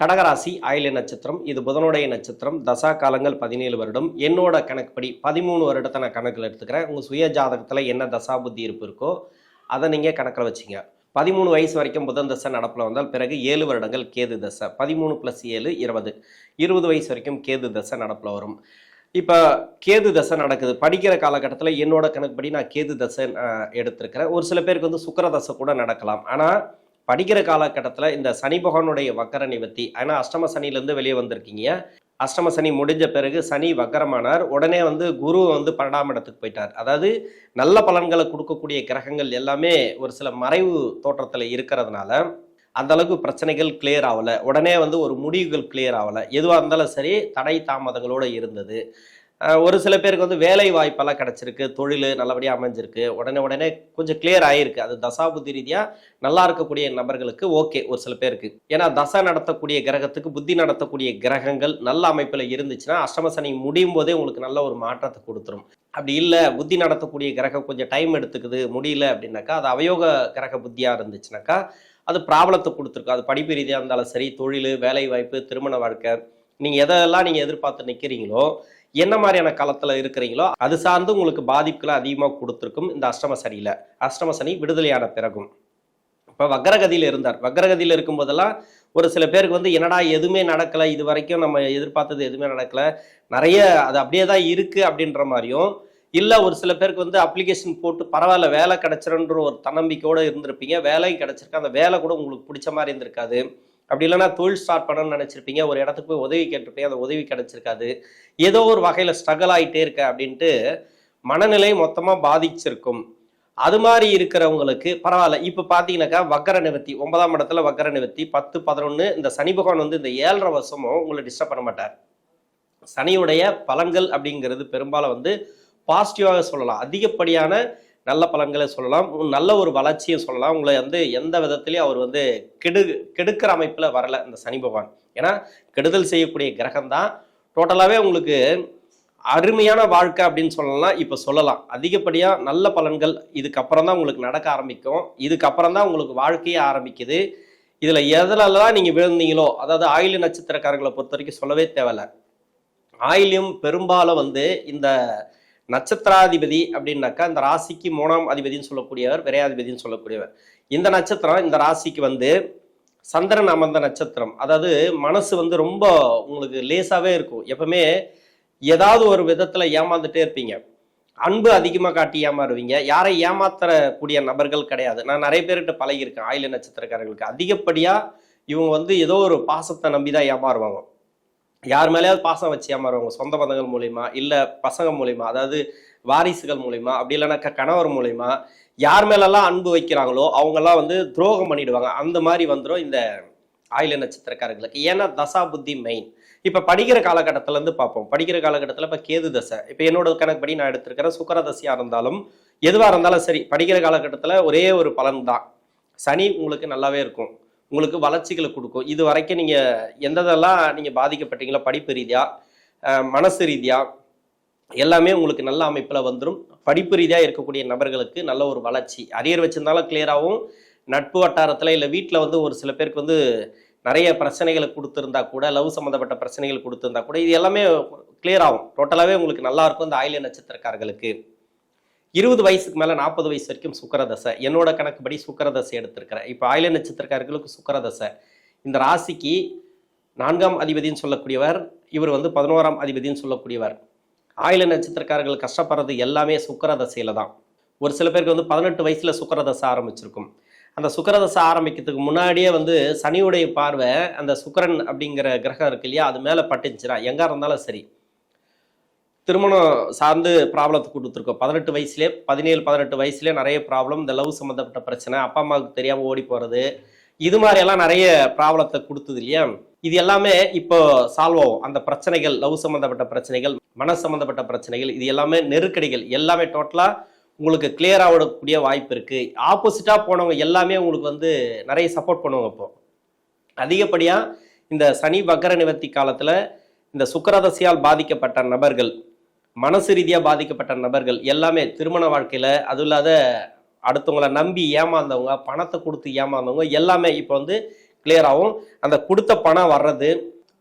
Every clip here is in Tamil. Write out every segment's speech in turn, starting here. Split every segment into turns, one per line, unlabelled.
கடகராசி ஆயில நட்சத்திரம். இது புதனுடைய நட்சத்திரம். தசா காலங்கள் பதினேழு வருடம். என்னோட கணக்குப்படி பதிமூணு வருடத்தை நான் கணக்கில் எடுத்துக்கிறேன். உங்கள் சுய ஜாதகத்தில் என்ன தசா புத்தி இருப்பு இருக்கோ அதை நீங்கள் கணக்கில் வச்சிங்க. பதிமூணு வயசு வரைக்கும் புதன் தசை நடப்பில் வந்தால் பிறகு ஏழு வருடங்கள் கேது தசை. பதிமூணு ப்ளஸ் ஏழு இருபது. இருபது வயசு வரைக்கும் கேது தசை நடப்பில் வரும். இப்போ கேது தசை நடக்குது. படிக்கிற காலகட்டத்தில் என்னோட கணக்குப்படி நான் கேது தசை எடுத்திருக்கிறேன். ஒரு சில பேருக்கு வந்து சுக்கர தசை கூட நடக்கலாம். ஆனால் படிக்கிற காலகட்டத்தில் இந்த சனி பகவானுடைய வக்கர நிவர்த்தி ஏன்னா அஷ்டம சனிலேருந்து வெளியே வந்திருக்கீங்க. அஷ்டம சனி முடிஞ்ச பிறகு சனி வக்கரமானார். உடனே வந்து குரு வந்து பன்னெண்டாம் இடத்துக்கு போயிட்டார். அதாவது நல்ல பலன்களை கொடுக்கக்கூடிய கிரகங்கள் எல்லாமே ஒரு சில மறைவு தோற்றத்தில் இருக்கிறதுனால அந்த அளவுக்கு பிரச்சனைகள் கிளியர் ஆகலை. உடனே வந்து ஒரு முடிவுகள் கிளியர் ஆகலை. எதுவாக இருந்தாலும் சரி தடை தாமதங்களோடு இருந்தது. ஒரு சில பேருக்கு வந்து வேலை வாய்ப்பெல்லாம் கிடச்சிருக்கு தொழில் நல்லபடியாக அமைஞ்சிருக்கு உடனே உடனே கொஞ்சம் கிளியர் ஆகிருக்கு அது தசாபுத்தி ரீதியாக நல்லா இருக்கக்கூடிய நபர்களுக்கு ஓகே ஒரு சில பேருக்கு. ஏன்னா தசா நடத்தக்கூடிய கிரகத்துக்கு புத்தி நடத்தக்கூடிய கிரகங்கள் நல்ல அமைப்பில் இருந்துச்சுன்னா அஷ்டமசனி முடியும் போதே உங்களுக்கு நல்ல ஒரு மாற்றத்தை கொடுத்துரும். அப்படி இல்லை புத்தி நடத்தக்கூடிய கிரகம் கொஞ்சம் டைம் எடுத்துக்குது முடியல அப்படின்னாக்கா அது அவயோக கிரக புத்தியாக இருந்துச்சுனாக்கா அது ப்ராப்ளத்தை கொடுத்துருக்கும். அது படிப்பு ரீதியாக இருந்தாலும் சரி தொழில் வேலை வாய்ப்பு திருமண வாழ்க்கை நீங்கள் எதெல்லாம் நீங்கள் எதிர்பார்த்து நிற்கிறீங்களோ என்ன மாதிரியான காலத்தில் இருக்கிறீங்களோ அது சார்ந்து உங்களுக்கு பாதிப்புகளை அதிகமாக கொடுத்துருக்கும் இந்த அஷ்டம சனியில். அஷ்டம சனி விடுதலையான பிறகும். இப்போ வக்ரகதியில் இருந்தார். வக்ரகதியில் இருக்கும்போதெல்லாம் ஒரு சில பேருக்கு வந்து என்னடா எதுவுமே நடக்கலை இது வரைக்கும் நம்ம எதிர்பார்த்தது எதுவுமே நடக்கலை நிறைய அது அப்படியே தான் இருக்குது அப்படின்ற மாதிரியும் இல்லை ஒரு சில பேருக்கு வந்து அப்ளிகேஷன் போட்டு பரவாயில்ல வேலை கிடைச்சிருன்ற ஒரு தன்னம்பிக்கையோடு இருந்திருப்பீங்க வேலையும் கிடைச்சிருக்கு அந்த வேலை கூட உங்களுக்கு பிடிச்ச மாதிரி இருந்திருக்காது. அப்படி இல்லைன்னா தொழில் ஸ்டார்ட் பண்ணணும்னு நினச்சிருப்பீங்க. ஒரு இடத்துக்கு போய் உதவி கேட்டிருப்பீங்க. அந்த உதவி கிடச்சிருக்காது. ஏதோ ஒரு வகையில் ஸ்ட்ரகிள் ஆகிட்டே இருக்க அப்படின்ட்டு மனநிலை மொத்தமாக பாதிச்சிருக்கும். அது மாதிரி இருக்கிறவங்களுக்கு பரவாயில்ல. இப்போ பார்த்தீங்கன்னாக்கா வக்கர நிவர்த்தி ஒன்பதாம் இடத்துல வக்கர நிவர்த்தி பத்து பதினொன்று இந்த சனி பகவான் வந்து இந்த ஏழரை வருஷமும் உங்களை டிஸ்டர்ப் பண்ண மாட்டார். சனியுடைய பலன்கள் அப்படிங்கிறது பெரும்பாலும் வந்து பாசிட்டிவாக சொல்லலாம். அதிகப்படியான நல்ல பலன்களை சொல்லலாம். நல்ல ஒரு வளர்ச்சியை சொல்லலாம். உங்களை வந்து எந்த விதத்துலையும் அவர் வந்து கெடு கெடுக்கிற அமைப்பில் வரல இந்த சனி பகவான். ஏன்னா கெடுதல் செய்யக்கூடிய கிரகம் தான் டோட்டலாகவே உங்களுக்கு அருமையான வாழ்க்கை அப்படின்னு சொல்லலாம் இப்போ சொல்லலாம். அதிகப்படியாக நல்ல பலன்கள் இதுக்கப்புறம் தான் உங்களுக்கு நடக்க ஆரம்பிக்கும். இதுக்கப்புறம் தான் உங்களுக்கு வாழ்க்கையே ஆரம்பிக்குது. இதில் எதுலலாம் நீங்கள் விழுந்தீங்களோ அதாவது ஆயில நட்சத்திரக்காரங்களை பொறுத்த வரைக்கும் சொல்லவே தேவையில்ல. ஆயிலியம் பெரும்பாலும் வந்து இந்த நட்சத்திராதிபதி அப்படின்னாக்கா இந்த ராசிக்கு மூணாம் அதிபதினு சொல்லக்கூடியவர் விரையாதிபதினு சொல்லக்கூடியவர். இந்த நட்சத்திரம் இந்த ராசிக்கு வந்து சந்திரன் அமர்ந்த நட்சத்திரம். அதாவது மனசு வந்து ரொம்ப உங்களுக்கு லேசாகவே இருக்கும். எப்பவுமே ஏதாவது ஒரு விதத்தில் ஏமாந்துட்டே இருப்பீங்க. அன்பு அதிகமாக காட்டி ஏமாறுவீங்க. யாரை ஏமாத்தரக்கூடிய நபர்கள் கிடையாது. நான் நிறைய பேர்கிட்ட பழகியிருக்கேன். ஆயில நட்சத்திரக்காரர்களுக்கு. அதிகப்படியாக இவங்க வந்து ஏதோ ஒரு பாசத்தை நம்பி தான் ஏமாறுவாங்க. யார் மேலேயாவது பாசம் வச்சு ஏமாறுவாங்க சொந்த பந்தங்கள் மூலிமா இல்லை பசங்க மூலிமா அதாவது வாரிசுகள் மூலிமா அப்படி இல்லைனாக்க கணவர் மூலிமா யார் மேலெல்லாம் அன்பு வைக்கிறாங்களோ அவங்கெல்லாம் வந்து துரோகம் பண்ணிடுவாங்க. அந்த மாதிரி வந்துடும் இந்த ஆயில நட்சத்திரக்காரர்களுக்கு ஏன்னா தசா புத்தி மெயின் இப்போ படிக்கிற காலகட்டத்தில் இருந்து பார்ப்போம். படிக்கிற காலகட்டத்தில் இப்போ கேது தசை. இப்போ என்னோட கணக்குப்படி நான் எடுத்திருக்கிறேன் சுக்கர தசையாக இருந்தாலும் எதுவாக இருந்தாலும் சரி படிக்கிற காலகட்டத்தில் ஒரே ஒரு பலன் தான். சனி உங்களுக்கு நல்லாவே இருக்கும். உங்களுக்கு வளர்ச்சிகளை கொடுக்கும். இது வரைக்கும் நீங்கள் எந்ததெல்லாம் நீங்கள் பாதிக்கப்பட்டீங்களோ படிப்பு ரீதியாக மனசு ரீதியாக எல்லாமே உங்களுக்கு நல்ல அமைப்பில் வந்துடும் படிப்பு ரீதியாக இருக்கக்கூடிய நபர்களுக்கு நல்ல ஒரு வளர்ச்சி. அரியர் வச்சிருந்தாலும் கிளியராகவும் நட்பு வட்டாரத்தில் இல்லை வீட்டில் வந்து ஒரு சில பேருக்கு வந்து நிறைய பிரச்சனைகளை கொடுத்துருந்தா கூட லவ் சம்மந்தப்பட்ட பிரச்சனைகள் கொடுத்துருந்தா கூட இது எல்லாமே கிளியர் ஆகும். டோட்டலாகவே உங்களுக்கு நல்லா இருக்கும். இந்த ஆயிலிய நட்சத்திரக்காரர்களுக்கு. இருபது வயசுக்கு மேலே நாற்பது வயசு வரைக்கும் சுக்கரதசை. என்னோட கணக்குப்படி சுக்கரதசை எடுத்திருக்கிறேன். இப்போ ஆயில நட்சத்திரக்காரர்களுக்கு சுக்கரதசை. இந்த ராசிக்கு நான்காம் அதிபதின்னு சொல்லக்கூடியவர் இவர் வந்து பதினோராம் அதிபதின்னு சொல்லக்கூடியவர். ஆயில நட்சத்திரக்காரர்கள் கஷ்டப்படுறது எல்லாமே சுக்கரதசையில் தான். ஒரு சில பேருக்கு வந்து பதினெட்டு வயசில் சுக்கரதசை ஆரம்பிச்சிருக்கும். அந்த சுக்கரதசை ஆரம்பிக்கிறதுக்கு முன்னாடியே வந்து சனியுடைய பார்வை அந்த சுக்கரன் அப்படிங்கிற கிரகம் இருக்கு இல்லையா அது மேலே பட்டுச்சுன்னா எங்கே இருந்தாலும் சரி. திருமணம் சார்ந்து ப்ராப்ளத்தை கொடுத்துருக்கோம் பதினெட்டு வயசுலேயே பதினேழு பதினெட்டு வயசுலேயே நிறைய ப்ராப்ளம் இந்த லவ் சம்மந்தப்பட்ட பிரச்சனை அப்பா அம்மாவுக்கு தெரியாமல் ஓடி போகிறது இது மாதிரியெல்லாம் நிறைய ப்ராப்ளத்தை கொடுத்தது இல்லையா? இது எல்லாமே இப்போ சால்வ் ஆகும். அந்த பிரச்சனைகள் லவ் சம்மந்தப்பட்ட பிரச்சனைகள் மன சம்மந்தப்பட்ட பிரச்சனைகள் இது எல்லாமே நெருக்கடிகள் எல்லாமே டோட்டலாக உங்களுக்கு கிளியர் ஆகக்கூடிய வாய்ப்பு இருக்குது ஆப்போசிட்டாக போனவங்க எல்லாமே உங்களுக்கு வந்து நிறைய சப்போர்ட் பண்ணுவாங்க இப்போ. அதிகப்படியாக இந்த சனி வக்கர நிவர்த்தி காலத்தில் இந்த சுக்கரதசியால் பாதிக்கப்பட்ட நபர்கள் மனசு ரீதியாக பாதிக்கப்பட்ட நபர்கள் எல்லாமே திருமண வாழ்க்கையில் அதுவும் இல்லாத அடுத்தவங்கள நம்பி ஏமாந்தவங்க பணத்தை கொடுத்து ஏமாந்தவங்க எல்லாமே இப்போ வந்து கிளியராகவும் அந்த கொடுத்த பணம் வர்றது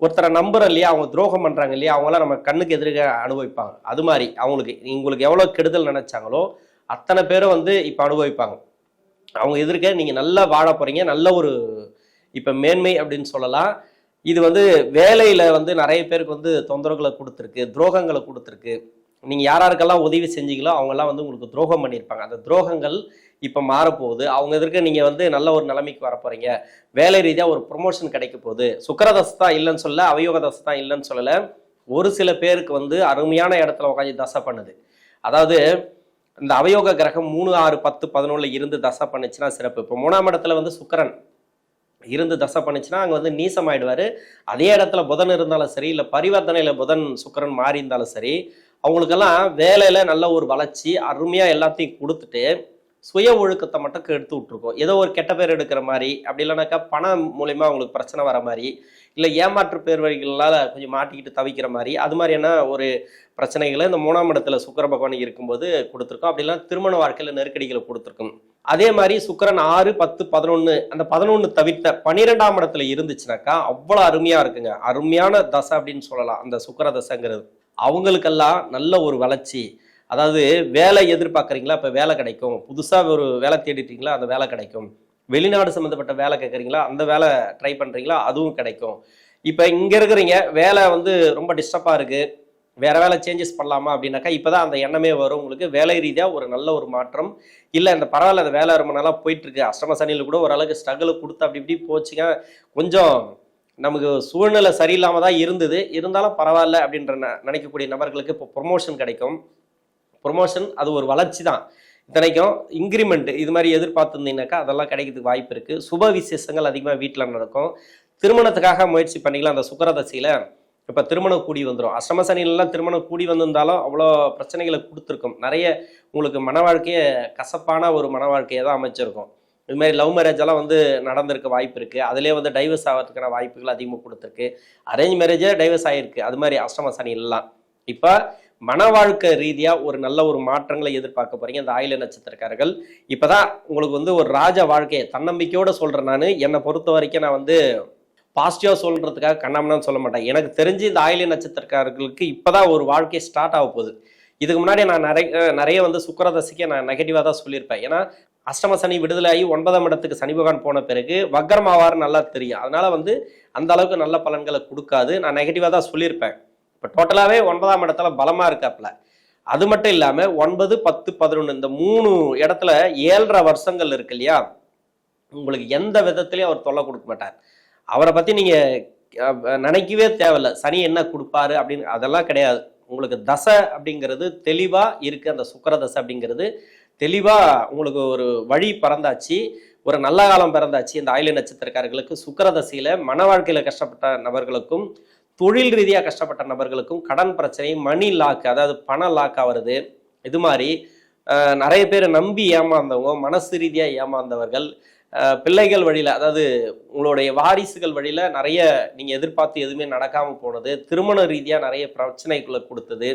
ஒருத்தரை நம்புறோம் இல்லையா அவங்க துரோகம் பண்ணுறாங்க இல்லையா அவங்களாம் நம்ம கண்ணுக்கு எதிர்க்க அனுபவிப்பாங்க. அது மாதிரி அவங்களுக்கு உங்களுக்கு எவ்வளோ கெடுதல் நினைச்சாங்களோ அத்தனை பேரும் வந்து இப்போ அனுபவிப்பாங்க. அவங்க எதிர்க்க நீங்கள் நல்லா வாழ போகிறீங்க நல்ல ஒரு இப்போ மேன்மை அப்படின்னு சொல்லலாம். இது வந்து வேலையில் வந்து நிறைய பேருக்கு வந்து தொந்தரவுகளை கொடுத்துருக்கு துரோகங்களை கொடுத்துருக்கு. நீங்கள் யார் யாருக்கெல்லாம் உதவி செஞ்சீங்களோ அவங்கெல்லாம் வந்து உங்களுக்கு துரோகம் பண்ணியிருப்பாங்க. அந்த துரோகங்கள் இப்போ மாறப்போகுது. அவங்க எதிர்க்க நீங்கள் வந்து நல்ல ஒரு நிலைமைக்கு வர போகிறீங்க வேலை ரீதியாக ஒரு ப்ரொமோஷன் கிடைக்க போகுது. சுக்கரதசை தான் இல்லைன்னு சொல்ல அவயோக தசை தான் இல்லைன்னு சொல்லலை. ஒரு சில பேருக்கு வந்து அருமையான இடத்துல உட்காந்து தசை பண்ணுது. அதாவது இந்த அவயோக கிரகம் மூணு ஆறு பத்து பதினொன்றில் இருந்து தசை பண்ணுச்சுன்னா சிறப்பு. இப்போ மூணாம் இடத்துல வந்து சுக்கரன். இருந்து தசை பண்ணிச்சுன்னா அங்கே வந்து நீசமாயிடுவார். அதே இடத்துல புதன் இருந்தாலும் சரி இல்லை பரிவர்த்தனையில் புதன் சுக்கரன் மாறி இருந்தாலும் சரி அவங்களுக்கெல்லாம் வேலையில் நல்ல ஒரு வளர்ச்சி அருமையாக எல்லாத்தையும் கொடுத்துட்டு சுய ஒழுக்கத்தை மட்டும் கெடுத்து விட்ருக்கோம் ஏதோ ஒரு கெட்ட பேர் எடுக்கிற மாதிரி அப்படி இல்லைனாக்கா பணம் மூலிமா அவங்களுக்கு பிரச்சனை வர மாதிரி இல்லை ஏமாற்று பேர் வழிகளால் கொஞ்சம் மாட்டிக்கிட்டு தவிக்கிற மாதிரி அது மாதிரியான ஒரு பிரச்சனைகளை இந்த மூணாம் இடத்துல சுக்கிர பகவான் இருக்கும்போது கொடுத்துருக்கோம். அப்படிலாம் திருமண வாழ்க்கையில் நெருக்கடிகளை கொடுத்துருக்கோம். அதே மாதிரி சுக்கரன் ஆறு பத்து பதினொன்று அந்த பதினொன்று தவிர்த்த பன்னிரெண்டாம் இடத்துல இருந்துச்சுனாக்கா அவ்வளோ அருமையாக இருக்குங்க. அருமையான தசை அப்படின்னு சொல்லலாம். அந்த சுக்கர தசைங்கிறது. அவங்களுக்கெல்லாம் நல்ல ஒரு வளர்ச்சி அதாவது வேலை எதிர்பார்க்குறீங்களா? இப்போ வேலை கிடைக்கும். புதுசாக ஒரு வேலை தேடிட்டீங்களா? அந்த வேலை கிடைக்கும். வெளிநாடு சம்மந்தப்பட்ட வேலை கேட்குறீங்களா? அந்த வேலை ட்ரை பண்ணுறீங்களா அதுவும் கிடைக்கும். இப்போ இங்கே இருக்கிறீங்க வேலை வந்து ரொம்ப டிஸ்டர்பாக இருக்குது வேற வேலை சேஞ்சஸ் பண்ணலாமா அப்படின்னாக்கா இப்போதான் அந்த எண்ணமே வரும். உங்களுக்கு வேலை ரீதியாக ஒரு நல்ல ஒரு மாற்றம். இல்லை இந்த பரவாயில்ல அந்த வேலை ரொம்ப நாளாக போயிட்டு இருக்கு அஷ்டம சனியில் கூட ஓரளவுக்கு ஸ்ட்ரகிள் கொடுத்து அப்படி இப்படி போச்சுங்க. கொஞ்சம் நமக்கு சூழ்நிலை சரியில்லாமல் தான் இருந்தது. இருந்தாலும் பரவாயில்ல அப்படின்ற ந- நினைக்கக்கூடிய நபர்களுக்கு இப்போ ப்ரொமோஷன் கிடைக்கும். ப்ரொமோஷன் அது ஒரு வளர்ச்சி தான். இத்தனைக்கும் இன்க்ரிமெண்ட் இது மாதிரி எதிர்பார்த்துருந்தீங்கன்னாக்கா அதெல்லாம் கிடைக்கிறதுக்கு வாய்ப்பு இருக்குது சுப விசேஷங்கள் அதிகமாக வீட்டில் நடக்கும். திருமணத்துக்காக முயற்சி பண்ணிக்கலாம் அந்த சுக்கரதசையில் இப்போ திருமணம் கூடி வந்துடும் அஷ்டம சனியிலலாம் திருமணம் கூடி வந்திருந்தாலும் அவ்வளோ பிரச்சனைகளை கொடுத்துருக்கும். நிறைய உங்களுக்கு மன வாழ்க்கையை கசப்பான ஒரு மன வாழ்க்கையை தான் அமைச்சிருக்கும். இது மாதிரி லவ் மேரேஜ் எல்லாம் வந்து நடந்திருக்க வாய்ப்பு இருக்குது அதுலேயே வந்து டைவர்ஸ் ஆகிறதுக்கான வாய்ப்புகள் அதிகமாக கொடுத்துருக்கு. அரேஞ்ச் மேரேஜே டைவர்ஸ் ஆகிருக்கு அது மாதிரி அஷ்டம சனி எல்லாம் இப்போ மன வாழ்க்கை ரீதியாக ஒரு நல்ல ஒரு மாற்றங்களை எதிர்பார்க்க போறீங்க. இந்த ஆயில நட்சத்திரக்காரர்கள். இப்போதான் உங்களுக்கு வந்து ஒரு ராஜ வாழ்க்கையை தன்னம்பிக்கையோட சொல்றேன் நான். என்னை பொறுத்த வரைக்கும் நான் வந்து பாசிட்டிவாக சொல்றதுக்காக கண்ணாமண்ணான்னு சொல்ல மாட்டேன். எனக்கு தெரிஞ்சு இந்த ஆயில நட்சத்திரக்காரர்களுக்கு இப்போதான் ஒரு வாழ்க்கை ஸ்டார்ட் ஆக போகுது. இதுக்கு முன்னாடி நான் நிறைய நிறைய வந்து சுக்கரதசைக்கு நான் நெகட்டிவாக தான் சொல்லியிருப்பேன். ஏன்னா அஷ்டம சனி விடுதலையாகி ஒன்பதாம் இடத்துக்கு சனி பகவான் போன பிறகு வக்கரமாவார் நல்லா தெரியும். அதனால வந்து அந்த அளவுக்கு நல்ல பலன்களை கொடுக்காது. நான் நெகட்டிவாக தான் சொல்லியிருப்பேன். இப்போ டோட்டலாகவே ஒன்பதாம் இடத்துல பலமாக இருக்காப்புல அது மட்டும் இல்லாமல் ஒன்பது பத்து பதினொன்று இந்த மூணு இடத்துல ஏழரை வருஷங்கள் இருக்கு இல்லையா? உங்களுக்கு எந்த விதத்துலையும் அவர் தொல்லை கொடுக்க மாட்டார். அவரை பற்றி நீங்கள் நினைக்கவே தேவையில்ல. சனி என்ன கொடுப்பாரு அப்படின்னு அதெல்லாம் கிடையாது. உங்களுக்கு தசை அப்படிங்கிறது தெளிவாக இருக்குது அந்த சுக்கர தசை அப்படிங்கிறது தெளிவாக உங்களுக்கு ஒரு வழி பிறந்தாச்சு. ஒரு நல்ல காலம் பிறந்தாச்சு. இந்த ஆயில நட்சத்திரக்காரர்களுக்கு சுக்கர தசையில் மன வாழ்க்கையில் கஷ்டப்பட்ட நபர்களுக்கும் தொழில் ரீதியாக கஷ்டப்பட்ட நபர்களுக்கும் கடன் பிரச்சனை மணி லாக் அதாவது பண லாக் ஆகிறது இது மாதிரி நிறைய பேரை நம்பி ஏமாந்தவங்க மனசு ரீதியாக ஏமாந்தவர்கள் பிள்ளைகள் வழியில் அதாவது உங்களுடைய வாரிசுகள் வழியில் நிறைய நீங்கள் எதிர்பார்த்து எதுவுமே நடக்காமல் போனது திருமண ரீதியாக நிறைய பிரச்சனைகளை கொடுத்தது.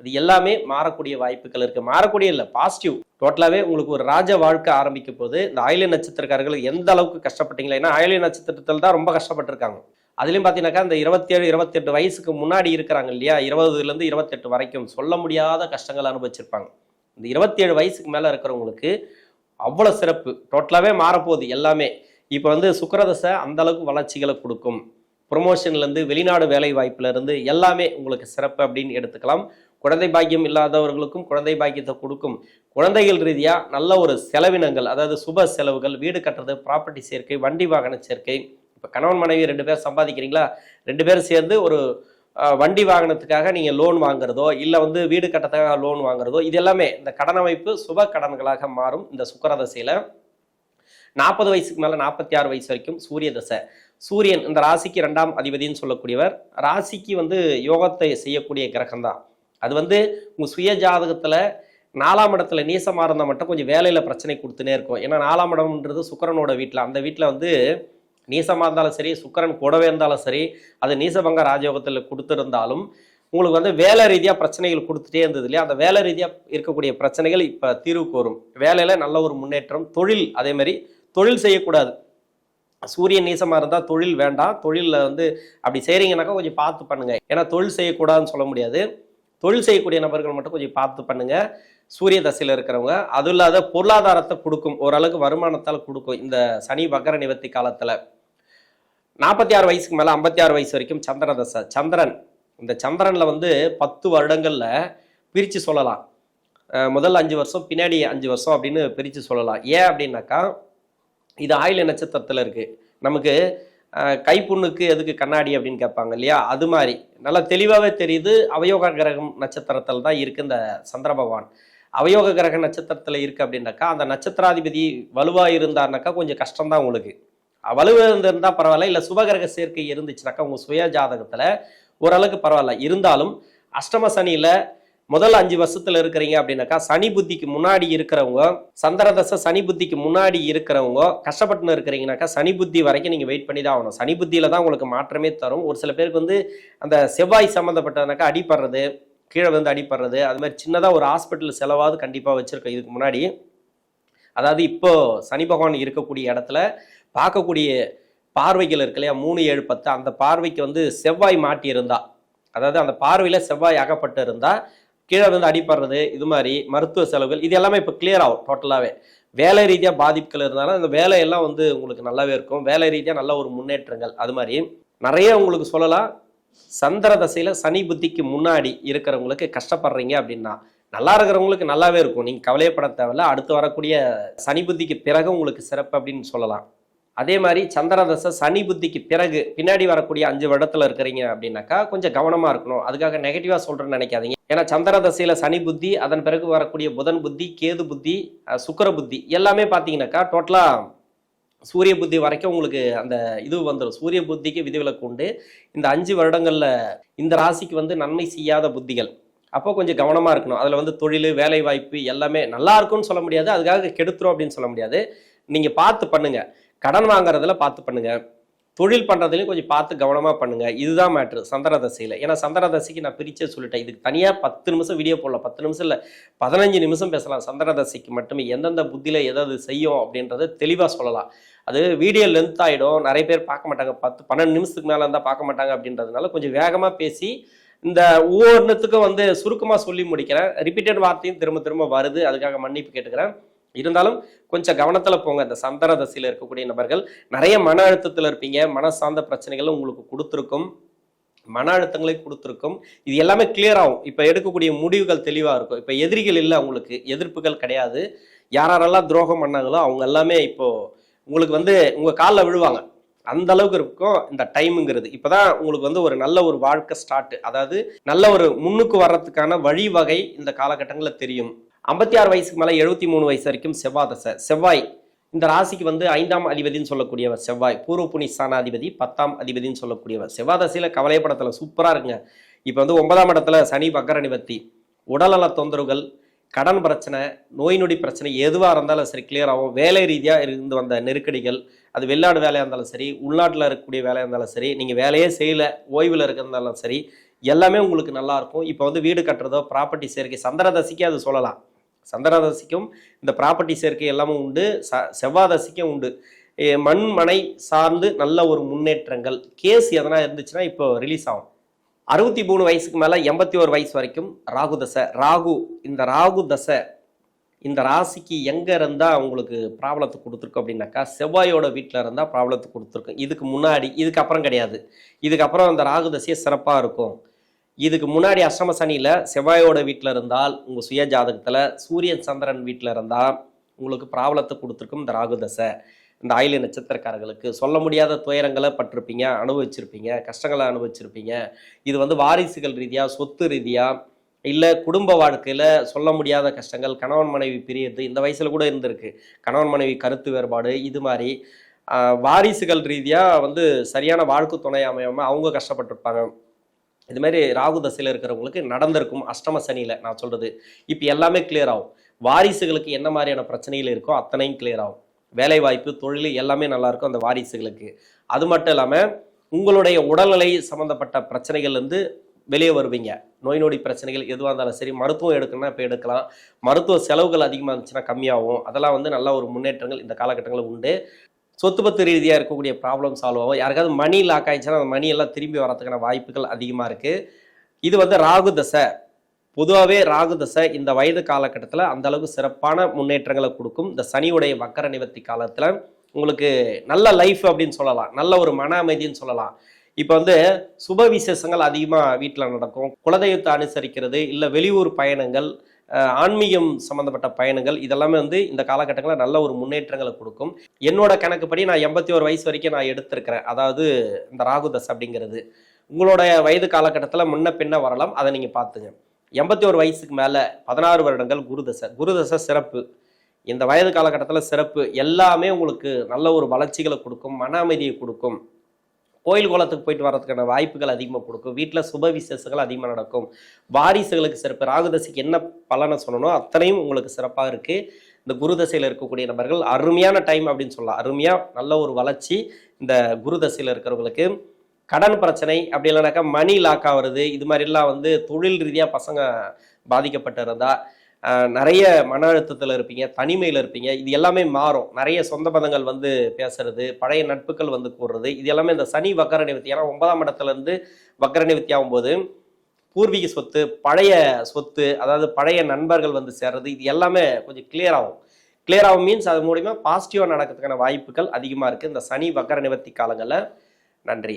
இது எல்லாமே மாறக்கூடிய வாய்ப்புகள் இருக்குது மாறக்கூடிய இல்லை பாசிட்டிவ் டோட்டலாகவே உங்களுக்கு ஒரு ராஜ வாழ்க்கை ஆரம்பிக்கும் போது இந்த ஆயிலிய நட்சத்திரக்காரர்கள் எந்த அளவுக்கு கஷ்டப்பட்டீங்களா ஏன்னா ஆயிலிய நட்சத்திரத்தில் தான் ரொம்ப கஷ்டப்பட்டிருக்காங்க. அதுலேயும் பார்த்தீங்கன்னாக்கா இந்த இருபத்தேழு இருபத்தெட்டு வயசுக்கு முன்னாடி இருக்கிறாங்க இல்லையா? இருபதுலேருந்து இருபத்தெட்டு வரைக்கும் சொல்ல முடியாத கஷ்டங்கள் அனுபவிச்சிருப்பாங்க. இந்த இருபத்தேழு வயசுக்கு மேலே இருக்கிறவங்களுக்கு அவ்வளோ சிறப்பு. டோட்டலாகவே மாறப்போகுது எல்லாமே. இப்போ வந்து சுக்கரதசை அந்தளவுக்கு வளர்ச்சிகளை கொடுக்கும். ப்ரொமோஷன்லேருந்து வெளிநாடு வேலை வாய்ப்புலேருந்து எல்லாமே உங்களுக்கு சிறப்பு அப்படின்னு எடுத்துக்கலாம். குழந்தை பாக்கியம் இல்லாதவர்களுக்கும் குழந்தை பாக்கியத்தை கொடுக்கும். குழந்தைகள் ரீதியாக நல்ல ஒரு செலவினங்கள் அதாவது சுப செலவுகள் வீடு கட்டுறது ப்ராப்பர்ட்டி சேர்க்கை வண்டி வாகன சேர்க்கை இப்போ கணவன் மனைவி ரெண்டு பேர் சம்பாதிக்கிறீங்களா? ரெண்டு பேரும் சேர்ந்து ஒரு வண்டி வாகனத்துக்காக நீங்கள் லோன் வாங்குறதோ இல்லை வந்து வீடு கட்டத்துக்காக லோன் வாங்குறதோ இது எல்லாமே இந்த கடன் அமைப்பு சுப கடன்களாக மாறும் இந்த சுக்கரதசையில். நாற்பது வயசுக்கு மேலே நாற்பத்தி ஆறு வயசு வரைக்கும் சூரிய தசை. சூரியன் இந்த ராசிக்கு ரெண்டாம் அதிபதின்னு சொல்லக்கூடியவர். ராசிக்கு வந்து யோகத்தை செய்யக்கூடிய கிரகம் தான் அது வந்து உங்கள் சுய ஜாதகத்தில் நாலாம் இடத்துல நீசமாக இருந்தால் மட்டும் கொஞ்சம் வேலையில் பிரச்சனை கொடுத்துனே இருக்கும். ஏன்னா நாலாம் இடம்ன்றது சுக்கரனோட வீட்டில் அந்த வீட்டில் வந்து நீசமாக இருந்தாலும் சரி சுக்கரன் கூடவே இருந்தாலும் சரி அது நீசபங்க ராஜயோகத்தில் கொடுத்துருந்தாலும் உங்களுக்கு வந்து வேலை ரீதியாக பிரச்சனைகள் கொடுத்துட்டே இருந்தது இல்லையா? அந்த வேலை ரீதியாக இருக்கக்கூடிய பிரச்சனைகள் இப்போ தீர்வுக்கு வரும் வேலையில் நல்ல ஒரு முன்னேற்றம் தொழில் அதேமாதிரி தொழில் செய்யக்கூடாது. சூரியன் நீசமாக இருந்தால் தொழில் வேண்டாம். தொழிலில் வந்து அப்படி செய்கிறீங்கனாக்கா கொஞ்சம் பார்த்து பண்ணுங்கள் ஏன்னா தொழில் செய்யக்கூடாதுன்னு சொல்ல முடியாது. தொழில் செய்யக்கூடிய நபர்கள் மட்டும் கொஞ்சம் பார்த்து பண்ணுங்க. சூரிய தசையில் இருக்கிறவங்க அதுவும் இல்லாத பொருளாதாரத்தை கொடுக்கும். ஓரளவுக்கு வருமானத்தால் கொடுக்கும். இந்த சனி வக்கர நிவர்த்தி காலத்தில். நாற்பத்தி ஆறு வயசுக்கு மேலே ஐம்பத்தி ஆறு வயசு வரைக்கும் சந்திர தசை சந்திரன் இந்த சந்திரனில் வந்து பத்து வருடங்களில் பிரித்து சொல்லலாம். முதல் அஞ்சு வருஷம் பின்னாடி அஞ்சு வருஷம் அப்படின்னு பிரித்து சொல்லலாம். ஏன் அப்படின்னாக்கா இது ஆயில நட்சத்திரத்தில் இருக்குது நமக்கு கைப்புண்ணுக்கு எதுக்கு கண்ணாடி அப்படின்னு கேட்பாங்க இல்லையா? அது மாதிரி. நல்லா தெளிவாகவே தெரியுது அவயோக கிரகம் நட்சத்திரத்தில் தான் இருக்குது இந்த சந்திர பகவான். அவயோக கிரக நட்சத்திரத்தில் இருக்குது அப்படின்னாக்கா அந்த நட்சத்திராதிபதி வலுவாக இருந்தாருனாக்கா கொஞ்சம் கஷ்டம்தான் உங்களுக்கு. வலுவாக இருந்தால் பரவாயில்ல இல்லை சுபகிரக சேர்க்கை இருந்துச்சுனாக்கா உங்கள் சுய ஜாதகத்தில் ஓரளவுக்கு பரவாயில்ல. இருந்தாலும் அஷ்டம சனியில் முதல் அஞ்சு வருஷத்துல இருக்கிறீங்க அப்படின்னாக்கா சனி புத்திக்கு முன்னாடி இருக்கிறவங்க சந்திரதசை சனி புத்திக்கு முன்னாடி இருக்கிறவங்க கஷ்டப்பட்டுன்னு இருக்கிறீங்கனாக்கா சனி புத்தி வரைக்கும் நீங்கள் வெயிட் பண்ணி தான் ஆகணும். சனி புத்தியில தான் உங்களுக்கு மாற்றமே தரும். ஒரு சில பேருக்கு வந்து அந்த செவ்வாய் சம்மந்தப்பட்டதுனாக்கா அடிப்படுறது கீழே வந்து அடிப்படுறது அது மாதிரி சின்னதாக ஒரு ஹாஸ்பிட்டல் செலவாவது கண்டிப்பாக வச்சுருக்கோம். இதுக்கு முன்னாடி அதாவது இப்போ சனி பகவான் இருக்கக்கூடிய இடத்துல பார்க்கக்கூடிய பார்வைகள் இருக்கு இல்லையா? மூணு ஏழு பத்து. அந்த பார்வைக்கு வந்து செவ்வாய் மாட்டி இருந்தா அதாவது அந்த பார்வையில் செவ்வாய் அகப்பட்டு இருந்தா கீழே வந்து அடிப்படுறது இது மாதிரி மருத்துவ செலவுகள் இது எல்லாமே இப்போ கிளியர் ஆகும் டோட்டலாகவே வேலை ரீதியாக பாதிப்புகள் இருந்தாலும் அந்த வேலையெல்லாம் வந்து உங்களுக்கு நல்லாவே இருக்கும். வேலை ரீதியாக நல்ல ஒரு முன்னேற்றங்கள் அது மாதிரி. நிறைய உங்களுக்கு சொல்லலாம். சந்திர தசையில் சனி புத்திக்கு முன்னாடி இருக்கிறவங்களுக்கு கஷ்டப்படுறீங்க அப்படின்னா நல்லா இருக்கிறவங்களுக்கு நல்லாவே இருக்கும். நீங்கள் கவலையப்பட தேவையில்ல. அடுத்து வரக்கூடிய சனி புத்திக்கு பிறகு உங்களுக்கு சிறப்பு அப்படின்னு சொல்லலாம். அதே மாதிரி சந்திரதசை சனி புத்திக்கு பிறகு பின்னாடி வரக்கூடிய அஞ்சு வருடத்துல இருக்கிறீங்க அப்படின்னாக்கா கொஞ்சம் கவனமா இருக்கணும். அதுக்காக நெகட்டிவா சொல்கிறேன்னு நினைக்காதீங்க. ஏன்னா சந்திரதசையில சனி புத்தி அதன் பிறகு வரக்கூடிய புதன் புத்தி கேது புத்தி சுக்கர புத்தி எல்லாமே பார்த்தீங்கன்னாக்கா டோட்டலா சூரிய புத்தி வரைக்கும் உங்களுக்கு அந்த இது வந்துடும் சூரிய புத்திக்கு விதிவிலக்கு உண்டு. இந்த அஞ்சு வருடங்கள்ல இந்த ராசிக்கு வந்து நன்மை செய்யாத புத்திகள். அப்போ கொஞ்சம் கவனமா இருக்கணும். அதுல வந்து தொழில் வேலை வாய்ப்பு எல்லாமே நல்லா இருக்கும்னு சொல்ல முடியாது. அதுக்காக கெடுத்துரும் அப்படின்னு சொல்ல முடியாது. நீங்க பார்த்து பண்ணுங்க. கடன் வாங்குறதுல பார்த்து பண்ணுங்க. தொழில் பண்ணுறதுலையும் கொஞ்சம் பார்த்து கவனமாக பண்ணுங்க. இதுதான் மேட்ரு சந்திர தசையில. ஏன்னா சந்திர தசைக்கு நான் பிரிச்சே சொல்லிட்டேன். இதுக்கு தனியாக பத்து நிமிஷம் வீடியோ போடலாம். பத்து நிமிஷம் இல்லை பதினஞ்சு நிமிஷம் பேசலாம். சந்திர தசைக்கு மட்டுமே எந்தெந்த புத்தியில் எதாவது செய்யும் அப்படின்றத தெளிவாக சொல்லலாம். அது வீடியோ லென்த் ஆகிடும் நிறைய பேர் பார்க்க மாட்டாங்க. பத்து பன்னெண்டு நிமிஷத்துக்கு மேலே இருந்தால் பார்க்க மாட்டாங்க அப்படின்றதுனால கொஞ்சம் வேகமாக பேசி இந்த ஒவ்வொன்றுத்துக்கும் வந்து சுருக்கமாக சொல்லி முடிக்கிறேன். ரிப்பீட்டட் வார்த்தையும் திரும்ப திரும்ப வருது. அதுக்காக மன்னிப்பு கேட்டுக்கிறேன். இருந்தாலும் கொஞ்சம் கவனத்தில் போங்க. இந்த சந்திர தசையில் இருக்கக்கூடிய நபர்கள் நிறைய மன அழுத்தத்தில் இருப்பீங்க. மன சார்ந்த பிரச்சனைகள் உங்களுக்கு கொடுத்துருக்கும். மன அழுத்தங்களை கொடுத்துருக்கும். இது எல்லாமே கிளியர் ஆகும். இப்போ எடுக்கக்கூடிய முடிவுகள் தெளிவாக இருக்கும். இப்போ எதிரிகள் இல்லை உங்களுக்கு எதிர்ப்புகள் கிடையாது. யாரெல்லாம் துரோகம் பண்ணாங்களோ அவங்க எல்லாமே இப்போது உங்களுக்கு வந்து உங்கள் காலில் விழுவாங்க. அந்த அளவுக்கு இருக்கும் இந்த டைமுங்கிறது. இப்போதான் உங்களுக்கு வந்து ஒரு நல்ல ஒரு வாழ்க்கை ஸ்டார்ட் அதாவது நல்ல ஒரு முன்னுக்கு வர்றதுக்கான வழிவகை இந்த காலகட்டங்களில் தெரியும். ஐம்பத்தி ஆறு வயசுக்கு மேலே எழுபத்தி மூணு வயசு வரைக்கும் செவ்வாய் தசை. செவ்வாய் இந்த ராசிக்கு வந்து ஐந்தாம் அதிபதின்னு சொல்லக்கூடியவர் செவ்வாய். பூர்வ புனி அதிபதி பத்தாம் அதிபதின்னு சொல்லக்கூடியவர். செவ்வாய் தசையில் கவலைப்படத்தில் சூப்பராக இருக்குங்க இப்போ வந்து ஒன்பதாம் இடத்துல சனி வக்கர நிவர்த்தி. உடல்நல தொந்தரவுகள் கடன் பிரச்சனை நோய் நொடி பிரச்சனை எதுவாக இருந்தாலும் சரி கிளியர் ஆகும். வேலை ரீதியாக இருந்து வந்த நெருக்கடிகள் அது வெளிநாடு வேலையாக இருந்தாலும் சரி உள்நாட்டில் இருக்கக்கூடிய வேலையாக இருந்தாலும் சரி நீங்கள் வேலையே செய்யலை ஓய்வில் இருக்கிறதாலும் சரி எல்லாமே உங்களுக்கு நல்லா இருக்கும். இப்போ வந்து வீடு கட்டுறதோ ப்ராப்பர்ட்டி சேர்க்கை சந்திரதசிக்கே அது சொல்லலாம். சந்திரதசிக்கும் இந்த ப்ராப்பர்ட்டி சேர்க்கை எல்லாமும் உண்டு. ச செவ்வாதசிக்கும் உண்டு. மண்மனை மண் மனை சார்ந்து நல்ல ஒரு முன்னேற்றங்கள். கேஸ் எதனா இருந்துச்சுன்னா இப்போ ரிலீஸ் ஆகும். அறுபத்தி மூணு வயசுக்கு மேலே எண்பத்தி ஒரு வயசு வரைக்கும் ராகு தசை. ராகு இந்த ராகு தசை இந்த ராசிக்கு எங்கே இருந்தால் உங்களுக்கு ப்ராப்ளத்தை கொடுத்துருக்கோம் அப்படின்னாக்கா செவ்வாயோட வீட்டில் இருந்தால் ப்ராப்ளத்தை கொடுத்துருக்கும். இதுக்கு முன்னாடி இதுக்கப்புறம் கிடையாது. இதுக்கப்புறம் அந்த ராகு தசையை சிறப்பாக இருக்கும். இதுக்கு முன்னாடி அஷ்டம சனியில் செவ்வாயோட வீட்டில் இருந்தால் உங்கள் சுய ஜாதகத்தில் சூரியன் சந்திரன் வீட்டில் இருந்தால் உங்களுக்கு ப்ராப்ளத்தை கொடுத்துருக்கும் இந்த ராகுதசை இந்த ஆயில நட்சத்திரக்காரர்களுக்கு சொல்ல முடியாத துயரங்களை பட்டிருப்பீங்க அனுபவிச்சிருப்பீங்க கஷ்டங்களை அனுபவிச்சிருப்பீங்க. இது வந்து வாரிசுகள் ரீதியாக சொத்து ரீதியாக இல்லை குடும்ப வாழ்க்கையில் சொல்ல முடியாத கஷ்டங்கள் கணவன் மனைவி பிரியது இந்த வயசில் கூட இருந்திருக்கு. கணவன் மனைவி கருத்து வேறுபாடு இது மாதிரி வாரிசுகள் ரீதியாக வந்து சரியான வாழ்க்கை துணை அமையாமல் அவங்க கஷ்டப்பட்டிருப்பாங்க. இது மாதிரி ராகு தசையில் இருக்கிறவங்களுக்கு நடந்திருக்கும் அஷ்டம சனியில் நான் சொல்கிறது இப்போ எல்லாமே கிளியர் ஆகும். வாரிசுகளுக்கு என்ன மாதிரியான பிரச்சனைகள் இருக்கோ அத்தனையும் கிளியர் ஆகும். வேலைவாய்ப்பு தொழில் எல்லாமே நல்லாயிருக்கும் அந்த வாரிசுகளுக்கு. அது மட்டும் இல்லாமல் உங்களுடைய உடல்நிலை சம்மந்தப்பட்ட பிரச்சனைகள்லேருந்து வெளியே வருவீங்க. நோய் நொடி பிரச்சனைகள் எதுவாக இருந்தாலும் சரி மருத்துவம் எடுக்கணும்னா இப்போ எடுக்கலாம். மருத்துவ செலவுகள் அதிகமாக இருந்துச்சுன்னா கம்மியாகும். அதெல்லாம் வந்து நல்ல ஒரு முன்னேற்றங்கள் இந்த காலகட்டங்களில் உண்டு. சொத்து பத்து ரீதியாக இருக்கக்கூடிய ப்ராப்ளம் சால்வ் ஆகும். யாருக்காவது மணி லாக் ஆயிடுச்சுன்னா அந்த மணி எல்லாம் திரும்பி வரதுக்கான வாய்ப்புகள் அதிகமாக இருக்குது இது வந்து ராகு தசை. பொதுவாகவே ராகு தசை இந்த வயது காலகட்டத்தில் அந்த அளவுக்கு சிறப்பான முன்னேற்றங்களை கொடுக்கும். இந்த சனியுடைய வக்கர நிவர்த்தி காலத்தில் உங்களுக்கு நல்ல லைஃப் அப்படின்னு சொல்லலாம். நல்ல ஒரு மன அமைதின்னு சொல்லலாம். இப்போ வந்து சுப விசேஷங்கள் அதிகமாக வீட்டில் நடக்கும். குலதெய்வத்தை அனுசரிக்கிறது இல்லை வெளியூர் பயணங்கள் ஆன்மீகம் சம்மந்தப்பட்ட பயணங்கள் இதெல்லாமே வந்து இந்த காலகட்டங்களில் நல்ல ஒரு முன்னேற்றங்களை கொடுக்கும். என்னோட கணக்குப்படி நான் எண்பத்தி ஒரு வயசு வரைக்கும் நான் எடுத்திருக்கிறேன். அதாவது இந்த ராகுதஸ் அப்படிங்கிறது. உங்களோட வயது காலகட்டத்தில் முன்ன பின்ன வரலாம். அதை நீங்கள் பார்த்துங்க. எண்பத்தி ஒரு வயசுக்கு மேலே பதினாறு வருடங்கள் குருதசை குருதசை சிறப்பு. இந்த வயது காலகட்டத்தில் சிறப்பு. எல்லாமே உங்களுக்கு நல்ல ஒரு வளர்ச்சிகளை கொடுக்கும். மன அமைதியை கொடுக்கும். கோயில் குளத்துக்கு போயிட்டு வர்றதுக்கான வாய்ப்புகள் அதிகமாக கொடுக்கும். வீட்டில் சுப விசேஷங்கள் அதிகமாக நடக்கும். வாரிசுகளுக்கு சிறப்பு. ராகுதசைக்கு என்ன பலனை சொல்லணும் அத்தனையும் உங்களுக்கு சிறப்பாக இருக்குது இந்த குருதசையில் இருக்கக்கூடிய நபர்கள் அருமையான டைம் அப்படின்னு சொல்லலாம். அருமையாக நல்ல ஒரு வளர்ச்சி இந்த குருதசையில் இருக்கிறவங்களுக்கு. கடன் பிரச்சனை அப்படி இல்லைனாக்கா மணி லாக் ஆகிறது இது மாதிரிலாம் வந்து தொழில் ரீதியாக பசங்க பாதிக்கப்பட்டு இருந்தால் நிறைய மன அழுத்தத்தில் இருப்பீங்க தனிமையில் இருப்பீங்க. இது எல்லாமே மாறும். நிறைய சொந்த பந்தங்கள் வந்து பேசுறது பழைய நட்புகள் வந்து கூடுறது. இது எல்லாமே இந்த சனி வக்கர நிவர்த்தி. ஏன்னா ஒன்பதாம் இடத்துலேருந்து வக்கர நிவர்த்தி ஆகும்போது பூர்வீக சொத்து பழைய சொத்து அதாவது பழைய நண்பர்கள் வந்து சேர்றது இது எல்லாமே கொஞ்சம் கிளியர் ஆகும். கிளியர் ஆகும் மீன்ஸ் அது மூலிமா பாசிட்டிவாக நடக்கிறதுக்கான வாய்ப்புகள் அதிகமாக இருக்குது இந்த சனி வக்கர நிவர்த்தி காலங்களில். நன்றி.